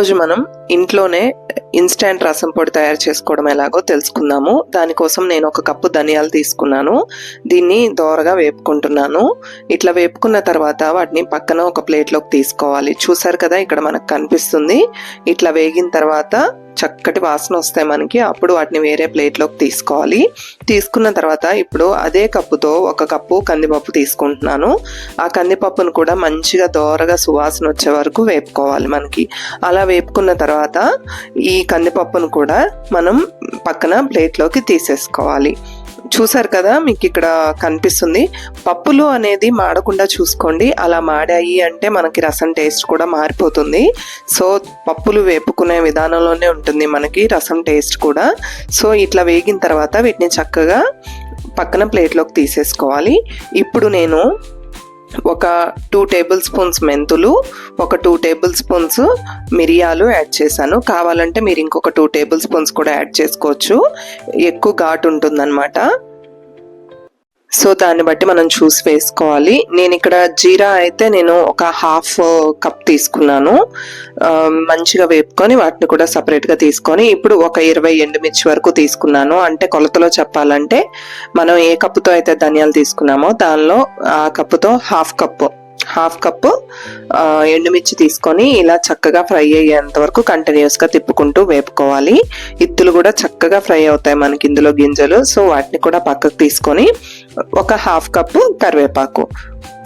రోజు మనం ఇంట్లోనే ఇన్స్టాంట్ రసం పొడి తయారు చేసుకోవడం ఎలాగో తెలుసుకుందాము. దానికోసం నేను ఒక కప్పు ధనియాలు తీసుకున్నాను. దీన్ని దోరగా వేపుకుంటున్నాను. ఇట్లా వేపుకున్న తర్వాత వాటిని పక్కన ఒక ప్లేట్లోకి తీసుకోవాలి. చూసారు కదా ఇక్కడ మనకు కనిపిస్తుంది. ఇట్లా వేగిన తర్వాత చక్కటి వాసన వస్తాయి మనకి. అప్పుడు వాటిని వేరే ప్లేట్లోకి తీసుకోవాలి. తీసుకున్న తర్వాత ఇప్పుడు అదే కప్పుతో ఒక కప్పు కందిపప్పు తీసుకుంటున్నాను. ఆ కందిపప్పును కూడా మంచిగా దోరగా సువాసన వచ్చే వరకు వేపుకోవాలి మనకి. అలా వేపుకున్న తర్వాత ఈ కందిపప్పును కూడా మనం పక్కన ప్లేట్లోకి తీసేసుకోవాలి. చూసారు కదా మీకు ఇక్కడ కనిపిస్తుంది. పప్పులు అనేది మాడకుండా చూసుకోండి. అలా మాడాయి అంటే మనకి రసం టేస్ట్ కూడా మారిపోతుంది. సో పప్పులు వేపుకునే విధానంలోనే ఉంటుంది మనకి రసం టేస్ట్ కూడా. సో ఇట్లా వేగిన తర్వాత వీటిని చక్కగా పక్కన ప్లేట్లోకి తీసేసుకోవాలి. ఇప్పుడు నేను ఒక టూ టేబుల్ స్పూన్స్ మెంతులు ఒక టూ టేబుల్ స్పూన్స్ మిరియాలు యాడ్ చేశాను. కావాలంటే మీరు ఇంకొక టూ టేబుల్ స్పూన్స్ కూడా యాడ్ చేసుకోవచ్చు. ఎక్కువ ఘాటు ఉంటుందన్నమాట. సో దాన్ని బట్టి మనం చూసి వేసుకోవాలి. నేను ఇక్కడ జీరా అయితే నేను ఒక హాఫ్ కప్ తీసుకున్నాను. మంచిగా వేపుకొని వాటిని కూడా సపరేట్గా తీసుకొని ఇప్పుడు ఒక ఇరవై ఎండుమిర్చి వరకు తీసుకున్నాను. అంటే కొలతలో చెప్పాలంటే మనం ఏ కప్పుతో అయితే ధనియాలు తీసుకున్నామో దానిలో ఆ కప్పుతో హాఫ్ కప్పు హాఫ్ కప్పు ఎండుమిర్చి తీసుకొని ఇలా చక్కగా ఫ్రై అయ్యేంత వరకు కంటిన్యూస్గా తిప్పుకుంటూ వేపుకోవాలి. ఇత్తులు కూడా చక్కగా ఫ్రై అవుతాయి మనకి ఇందులో గింజలు. సో వాటిని కూడా పక్కకు తీసుకొని ఒక హాఫ్ కప్పు కరివేపాకు.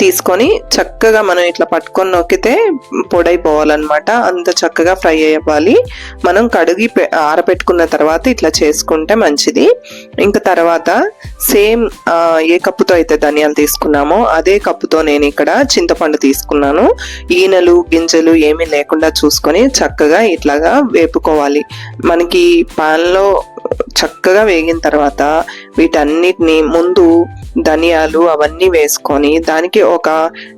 తీసుకొని చక్కగా మనం ఇట్లా పట్టుకొని నొక్కితే పొడైపోవాలన్నమాట అంత చక్కగా ఫ్రై అవ్వాలి మనం కడిగి పె- ఆరబెట్టుకున్న తర్వాత ఇట్లా చేసుకుంటే మంచిది. ఇంకా తర్వాత సేమ్ ఏ కప్పుతో అయితే ధనియాలు తీసుకున్నామో అదే కప్పుతో నేను ఇక్కడ చింతపండు తీసుకున్నాను. ఈనెలు గింజలు ఏమీ లేకుండా చూసుకొని చక్కగా ఇట్లాగా వేపుకోవాలి. మనకి పాన్లో చక్కగా వేగిన తర్వాత వీటన్నిటిని ముందు ధనియాలు అవన్నీ వేసుకొని దానికి ఒక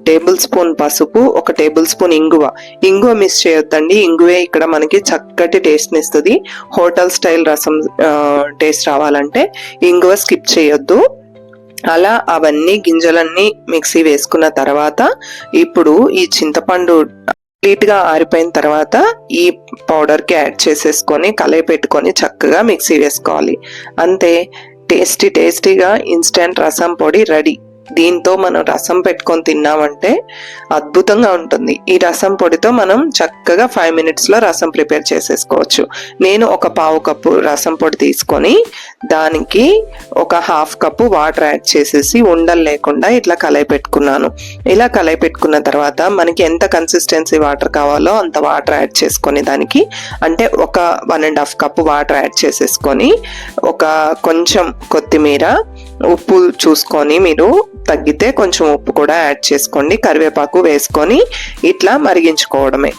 టేబుల్ స్పూన్ పసుపు ఒక టేబుల్ స్పూన్ ఇంగువ. ఇంగువ మిస్ చేయొద్దండి. ఇంగువే ఇక్కడ మనకి చక్కటి టేస్ట్ని ఇస్తుంది. హోటల్ స్టైల్ రసం టేస్ట్ రావాలంటే ఇంగువ స్కిప్ చేయొద్దు. అలా అవన్నీ గింజలన్నీ మిక్సీ వేసుకున్న తర్వాత ఇప్పుడు ఈ చింతపండు నీట్గా ఆరిపోయిన తర్వాత ఈ పౌడర్కి యాడ్ చేసేసుకొని కలయి పెట్టుకొని చక్కగా మిక్సీ వేసుకోవాలి. అంతే. టేస్టీ టేస్టీగా ఇన్స్టెంట్ రసం పొడి రెడీ. దీంతో మనం రసం పెట్టుకొని తిన్నామంటే అద్భుతంగా ఉంటుంది. ఈ రసం పొడితో మనం చక్కగా ఫైవ్ మినిట్స్లో రసం ప్రిపేర్ చేసేసుకోవచ్చు. నేను ఒక పావు కప్పు రసం పొడి తీసుకొని దానికి ఒక హాఫ్ కప్పు వాటర్ యాడ్ చేసేసి ఉండలు లేకుండా ఇట్లా కలయి పెట్టుకున్నాను. ఇలా కలయి పెట్టుకున్న తర్వాత మనకి ఎంత కన్సిస్టెన్సీ వాటర్ కావాలో అంత వాటర్ యాడ్ చేసుకొని దానికి అంటే ఒక one and half cup water add చేసేసుకొని ఒక కొంచెం కొత్తిమీర ఉప్పు చూసుకొని మీరు తగ్గితే కొంచెం ఉప్పు కూడా యాడ్ చేసుకోండి. కరివేపాకు వేసుకొని ఇట్లా మరిగించుకోవడమే.